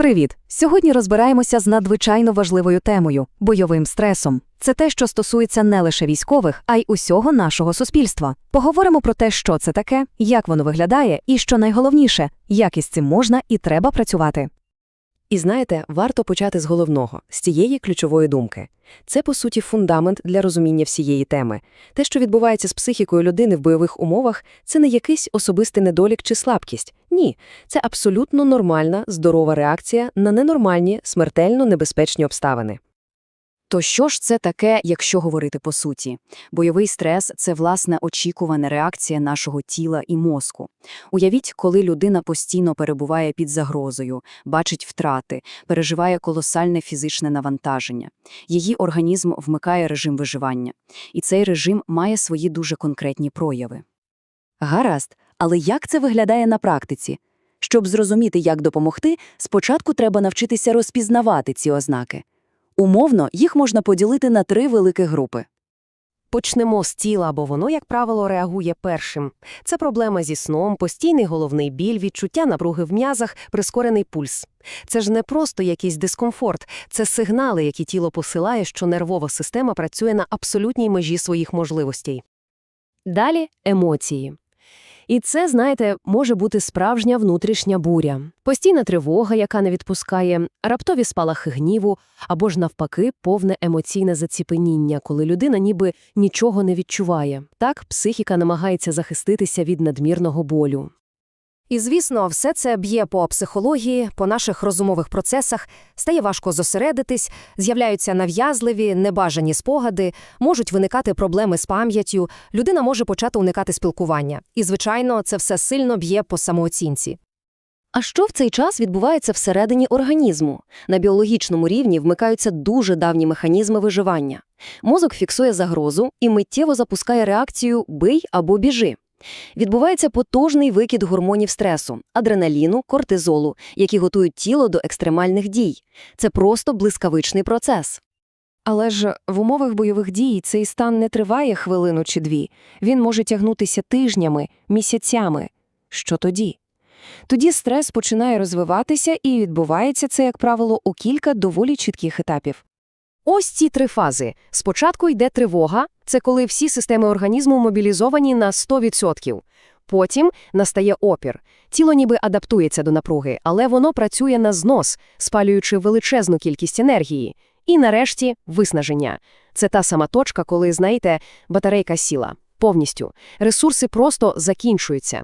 Привіт! Сьогодні розбираємося з надзвичайно важливою темою бойовим стресом. Це те, що стосується не лише військових, а й усього нашого суспільства. Поговоримо про те, що це таке, як воно виглядає, і що найголовніше, як із цим можна і треба працювати. І знаєте, варто почати з головного, з цієї ключової думки. Це, по суті, фундамент для розуміння всієї теми. Те, що відбувається з психікою людини в бойових умовах, це не якийсь особистий недолік чи слабкість. Ні, це абсолютно нормальна, здорова реакція на ненормальні, смертельно небезпечні обставини. То що ж це таке, якщо говорити по суті? Бойовий стрес – це, власне, очікувана реакція нашого тіла і мозку. Уявіть, коли людина постійно перебуває під загрозою, бачить втрати, переживає колосальне фізичне навантаження. Її організм вмикає режим виживання. І цей режим має свої дуже конкретні прояви. Гаразд, але як це виглядає на практиці? Щоб зрозуміти, як допомогти, спочатку треба навчитися розпізнавати ці ознаки. Умовно, їх можна поділити на три великі групи. Почнемо з тіла, бо воно, як правило, реагує першим. Це проблема зі сном, постійний головний біль, відчуття напруги в м'язах, прискорений пульс. Це ж не просто якийсь дискомфорт, це сигнали, які тіло посилає, що нервова система працює на абсолютній межі своїх можливостей. Далі емоції. І це, знаєте, може бути справжня внутрішня буря, постійна тривога, яка не відпускає, раптові спалахи гніву, або ж навпаки, повне емоційне заціпеніння, коли людина ніби нічого не відчуває. Так психіка намагається захиститися від надмірного болю. І, звісно, все це б'є по психології, по наших розумових процесах, стає важко зосередитись, з'являються нав'язливі, небажані спогади, можуть виникати проблеми з пам'яттю, людина може почати уникати спілкування. І, звичайно, це все сильно б'є по самооцінці. А що в цей час відбувається всередині організму? На біологічному рівні вмикаються дуже давні механізми виживання. Мозок фіксує загрозу і миттєво запускає реакцію «бий або біжи». Відбувається потужний викид гормонів стресу, адреналіну, кортизолу, які готують тіло до екстремальних дій. Це просто блискавичний процес. Але ж в умовах бойових дій цей стан не триває хвилину чи дві. Він може тягнутися тижнями, місяцями. Що тоді? Тоді стрес починає розвиватися і відбувається це, як правило, у кілька доволі чітких етапів. Ось ці три фази. Спочатку йде тривога, це коли всі системи організму мобілізовані на 100%. Потім настає опір. Тіло ніби адаптується до напруги, але воно працює на знос, спалюючи величезну кількість енергії. І нарешті виснаження. Це та сама точка, коли, знаєте, батарейка сіла. Повністю. Ресурси просто закінчуються.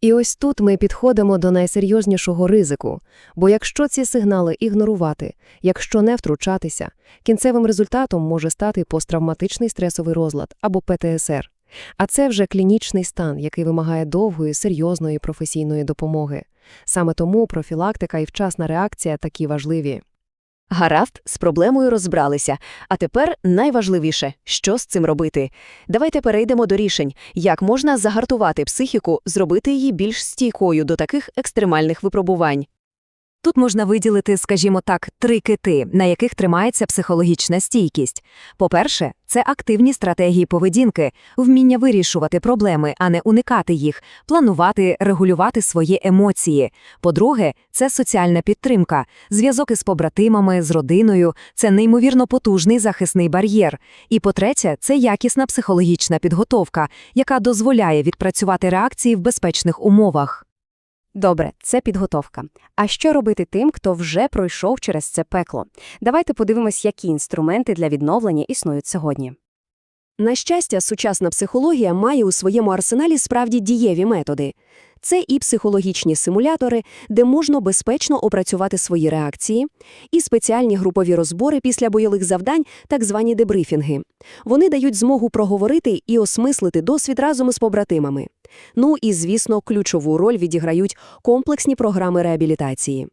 І ось тут ми підходимо до найсерйознішого ризику, бо якщо ці сигнали ігнорувати, якщо не втручатися, кінцевим результатом може стати посттравматичний стресовий розлад або ПТСР. А це вже клінічний стан, який вимагає довгої, серйозної професійної допомоги. Саме тому профілактика і вчасна реакція такі важливі. Гаразд, з проблемою розбралися. А тепер найважливіше, що з цим робити. Давайте перейдемо до рішень, як можна загартувати психіку, зробити її більш стійкою до таких екстремальних випробувань. Тут можна виділити, скажімо так, три кити, на яких тримається психологічна стійкість. По-перше, це активні стратегії поведінки, вміння вирішувати проблеми, а не уникати їх, планувати, регулювати свої емоції. По-друге, це соціальна підтримка, зв'язок із побратимами, з родиною, це неймовірно потужний захисний бар'єр. І по-третє, це якісна психологічна підготовка, яка дозволяє відпрацювати реакції в безпечних умовах. Добре, це підготовка. А що робити тим, хто вже пройшов через це пекло? Давайте подивимось, які інструменти для відновлення існують сьогодні. На щастя, сучасна психологія має у своєму арсеналі справді дієві методи. Це і психологічні симулятори, де можна безпечно опрацювати свої реакції, і спеціальні групові розбори після бойових завдань, так звані дебрифінги. Вони дають змогу проговорити і осмислити досвід разом із побратимами. Ну і, звісно, ключову роль відіграють комплексні програми реабілітації.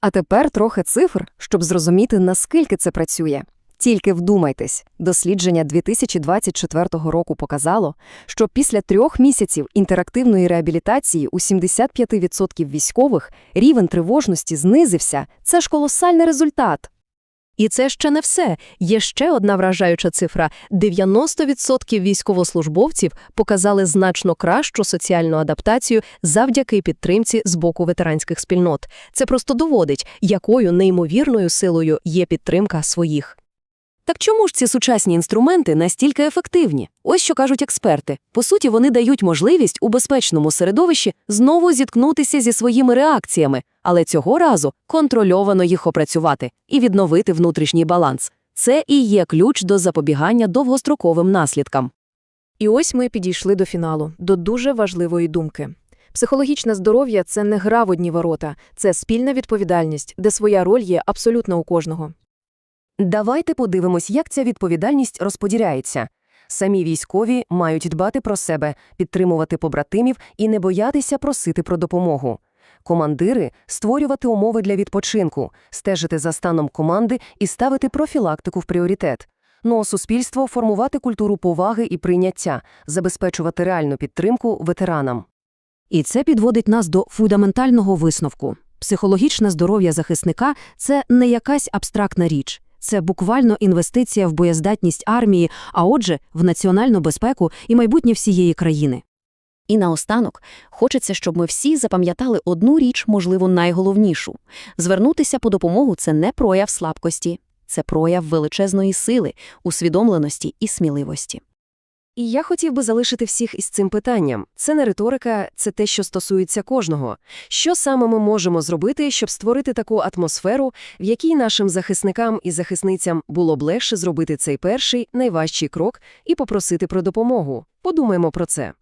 А тепер трохи цифр, щоб зрозуміти, наскільки це працює. Тільки вдумайтесь, дослідження 2024 року показало, що після трьох місяців інтерактивної реабілітації у 75% військових рівень тривожності знизився. Це ж колосальний результат. І це ще не все. Є ще одна вражаюча цифра. 90% військовослужбовців показали значно кращу соціальну адаптацію завдяки підтримці з боку ветеранських спільнот. Це просто доводить, якою неймовірною силою є підтримка своїх. Так чому ж ці сучасні інструменти настільки ефективні? Ось що кажуть експерти. По суті, вони дають можливість у безпечному середовищі знову зіткнутися зі своїми реакціями, але цього разу контрольовано їх опрацювати і відновити внутрішній баланс. Це і є ключ до запобігання довгостроковим наслідкам. І ось ми підійшли до фіналу, до дуже важливої думки. Психологічне здоров'я – це не гра в одні ворота, це спільна відповідальність, де своя роль є абсолютно у кожного. Давайте подивимось, як ця відповідальність розподіляється. Самі військові мають дбати про себе, підтримувати побратимів і не боятися просити про допомогу. Командири – створювати умови для відпочинку, стежити за станом команди і ставити профілактику в пріоритет. Ну а суспільство – формувати культуру поваги і прийняття, забезпечувати реальну підтримку ветеранам. І це підводить нас до фундаментального висновку. Психологічне здоров'я захисника – це не якась абстрактна річ. Це буквально інвестиція в боєздатність армії, а отже, в національну безпеку і майбутнє всієї країни. І наостанок, хочеться, щоб ми всі запам'ятали одну річ, можливо, найголовнішу. Звернутися по допомогу – це не прояв слабкості, це прояв величезної сили, усвідомленості і сміливості. І я хотів би залишити всіх із цим питанням. Це не риторика, це те, що стосується кожного. Що саме ми можемо зробити, щоб створити таку атмосферу, в якій нашим захисникам і захисницям було б легше зробити цей перший, найважчий крок і попросити про допомогу? Подумаємо про це.